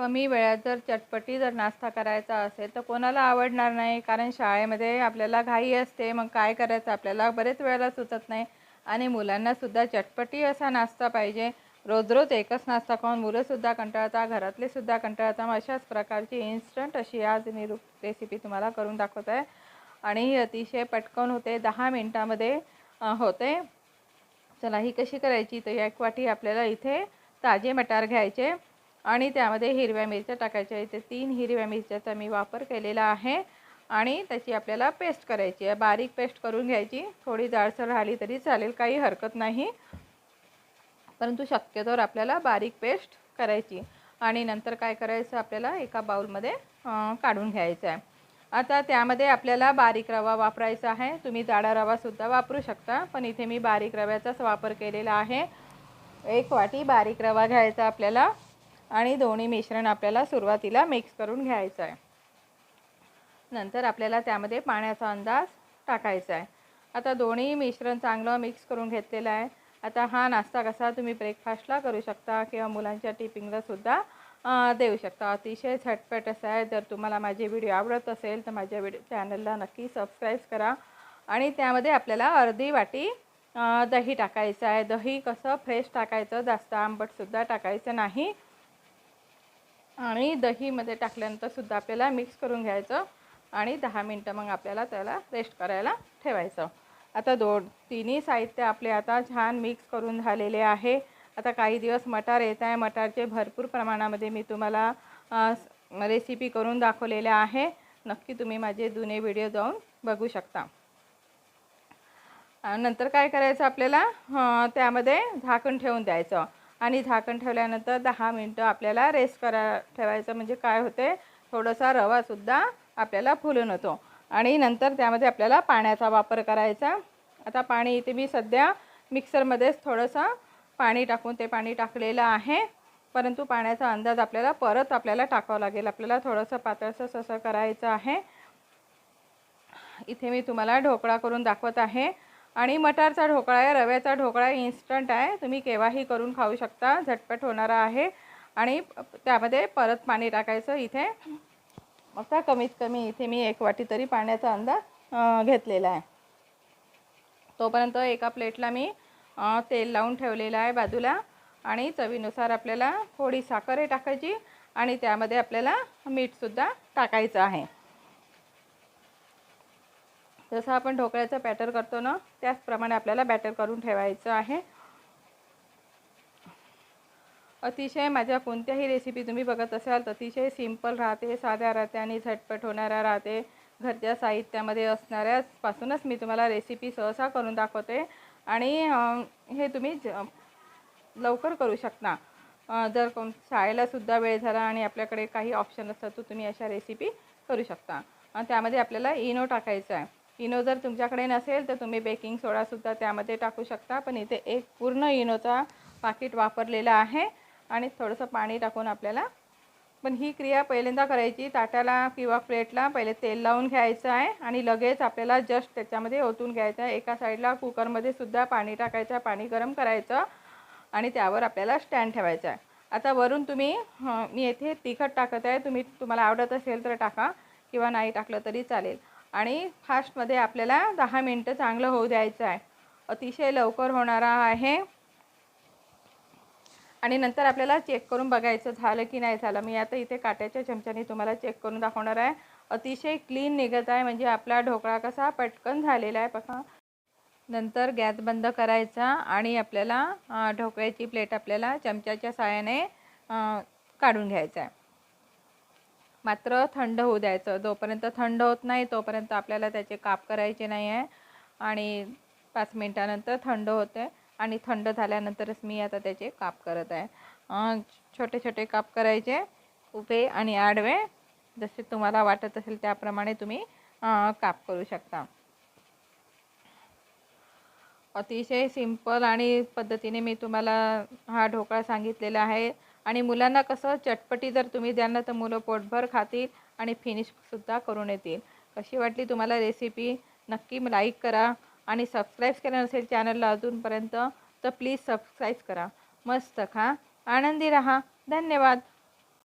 कमी वेळात जर चटपटी जर नाश्ता करायचा असेल तर कोणाला आवडणार नाही? कारण शाळेमध्ये आपल्याला घाई असते. मग काय करायचं? आपल्याला बरेच वेळेला सुचत नाही. आणि मुलांनासुद्धा चटपटी असा नाश्ता पाहिजे. रोज रोज एकच नाश्ता खाऊन मुलंसुद्धा कंटाळता घरातलेसुद्धा कंटाळता मग अशाच प्रकारची इन्स्टंट अशी आज मी रेसिपी तुम्हाला करून दाखवत. आहे आणि ही अतिशय पटकन होते. दहा मिनटामध्ये होते. चला ही कशी करायची? तर एक वाटी आपल्याला इथे ताजे मटार घ्यायचे. आणि त्यामध्ये हिरव्या मिरच्या टाकायच्या इथे तीन हिरव्या मिरच्याचा मी वापर केलेला आहे. आणि त्याची आपल्याला पेस्ट करायची आहे. बारीक पेस्ट करून घ्यायची. थोडी जाडसर राहिली तरी चालेल. काही हरकत नाही. परंतु शक्यतोवर आपल्याला बारीक पेस्ट करायची. आणि नंतर काय करायचं? आपल्याला एका बाउलमध्ये काढून घ्यायचं आहे. आता त्यामध्ये आपल्याला बारीक रवा वापरायचा आहे. तुम्ही जाडा रवासुद्धा वापरू शकता. पण इथे मी बारीक रव्याचाच वापर केलेला आहे. एक वाटी बारीक रवा घ्यायचा आपल्याला. आणि दोन्ही मिश्रण आपल्याला सुरुवातीला मिक्स करून घ्यायचं आहे. नंतर आपल्याला त्यामध्ये पाण्याचा अंदाज टाकायचा आहे. आता दोन्ही मिश्रण चांगलं मिक्स करून घेतलेलं आहे. आता हा नाश्ता कसा तुम्ही ब्रेकफास्टला करू शकता किंवा मुलांच्या टिपिंगलासुद्धा देऊ शकता. अतिशय झटपट असं आहे. जर तुम्हाला माझे व्हिडिओ आवडत असेल तर माझ्या व्हिडिओ चॅनलला नक्की सबस्क्राईब करा. आणि त्यामध्ये आपल्याला अर्धी वाटी दही टाकायचं आहे. दही कसं फ्रेश टाकायचं जास्त आंबटसुद्धा टाकायचं नाही. आणि दहीमध्ये टाकल्यानंतर सुद्धा आपल्याला मिक्स करून घ्यायचं आणि दहा मिनटं मग आपल्याला त्याला रेस्ट करायला ठेवायचं. आता दोन तिन्ही साहित्य आपले आता छान मिक्स करून झालेले आहे. आता काही दिवस मटार येत आहे. मटारचे भरपूर प्रमाणामध्ये मी तुम्हाला रेसिपी करून दाखवलेल्या आहे. नक्की तुम्ही माझे जुने व्हिडिओ जाऊन बघू शकता. नंतर काय करायचं आपल्याला? त्यामध्ये झाकण ठेवून द्यायचं. आणि झाकण ठेवल्यानंतर दहा मिनटं आपल्याला रेस्ट करा ठेवायचं. म्हणजे काय होते? थोडासा रवासुद्धा आपल्याला फुलून होतो. आणि नंतर त्यामध्ये आपल्याला पाण्याचा वापर करायचा. आता पाणी इथे मी सध्या मिक्सरमध्येच थोडंसं पाणी टाकून ते पाणी टाकलेलं आहे. परंतु पाण्याचा अंदाज आपल्याला परत आपल्याला टाकावं लागेल. आपल्याला थोडंसं पातळसं ससं करायचं आहे. इथे मी तुम्हाला ढोकळा करून दाखवत आहे. आणि मटारचा ढोकळा आहे रव्याचा ढोकळा इन्स्टंट आहे. तुम्ही केव्हाही करून खाऊ शकता. झटपट होणारा आहे. आणि त्यामध्ये परत पाणी टाकायचं इथे. आता कमीत कमी इथे मी एक वाटी तरी पाण्याचा अंदाज घेतलेला आहे. तोपर्यंत एका प्लेटला मी तेल लावून ठेवलेलं आहे बाजूला. आणि चवीनुसार आपल्याला थोडी साखरही टाकायची. आणि त्यामध्ये आपल्याला मीठसुद्धा टाकायचं आहे. जसं आपण ढोकळ्याचं बॅटर करतो ना त्याचप्रमाणे आपल्याला बॅटर करून ठेवायचं आहे. अतिशय माझ्या कोणत्याही रेसिपी तुम्ही बघत असाल तर अतिशय सिंपल राहते साध्या राहते आणि झटपट होणाऱ्या राहते. घरच्या साहित्यामध्ये असणाऱ्यापासूनच मी तुम्हाला रेसिपी सहसा करून दाखवते. आणि हे तुम्ही ज लवकर करू शकता. जर कोण शाळेलासुद्धा वेळ झाला आणि आपल्याकडे काही ऑप्शन असतात तर तुम्ही अशा रेसिपी करू शकता. आणि त्यामध्ये आपल्याला इनो टाकायचा आहे. इनो जर तुमच्याकडे नसेल तर तुम्ही बेकिंग सोडासुद्धा त्यामध्ये टाकू शकता. पण इथे एक पूर्ण इनोचा पाकिट वापरलेला आहे. आणि थोडंसं पाणी टाकून आपल्याला. पण ही क्रिया पहिल्यांदा करायची. ताटाला किंवा प्लेटला पहिले तेल लावून घ्यायचं आहे. आणि लगेच आपल्याला जस्ट त्याच्यामध्ये ओतून घ्यायचं आहे. एका साईडला कुकरमध्ये सुद्धा पाणी टाकायचं आहे. पाणी गरम करायचं. आणि त्यावर आपल्याला स्टँड ठेवायचं आहे. आता वरून तुम्ही मी येथे तिखट टाकत आहे. तुम्ही तुम्हाला आवडत असेल तर टाका. किंवा नाही टाकलं तरी चालेल. आणि फास्टमध्ये आपल्याला दहा मिनटं चांगलं होऊ द्यायचं आहे. अतिशय लवकर होणारा आहे. आणि नंतर आपल्याला चेक करून बघायचं झालं की नाही झालं. मी आता इथे काट्याच्या चमच्याने तुम्हाला चेक करून दाखवणार आहे. अतिशय क्लीन निघत आहे. म्हणजे आपला ढोकळा कसा पटकन झालेला आहे बघा. नंतर गॅस बंद करायचा आणि आपल्याला ढोकळ्याची प्लेट आपल्याला चमच्याच्या साहाय्याने काढून घ्यायचं आहे. मात्र थंड होऊ द्यायचं. जोपर्यंत थंड होत नाही तोपर्यंत आपल्याला त्याचे काप करायचे नाही आहे आणि पाच मिनटानंतर थंड होते आणि थंड झाल्यानंतरच मी आता त्याचे काप करत आहे. छोटे छोटे काप करायचे उभे आणि आडवे. जसे तुम्हाला वाटत असेल त्याप्रमाणे तुम्ही काप करू शकता. अतिशय सिंपल आणि पद्धतीने मी तुम्हाला हा ढोकळा सांगितलेला आहे. आणि मुलांना कसं चटपटी जर तुम्ही द्याल ना तर मुलं पोटभर खातील आणि फिनिशसुद्धा करून येतील. कशी वाटली तुम्हाला रेसिपी नक्की लाईक करा आणि सबस्क्राईब केलं नसेल चॅनलला अजूनपर्यंत तर प्लीज सबस्क्राईब करा. मस्त खा. आनंदी रहा. धन्यवाद.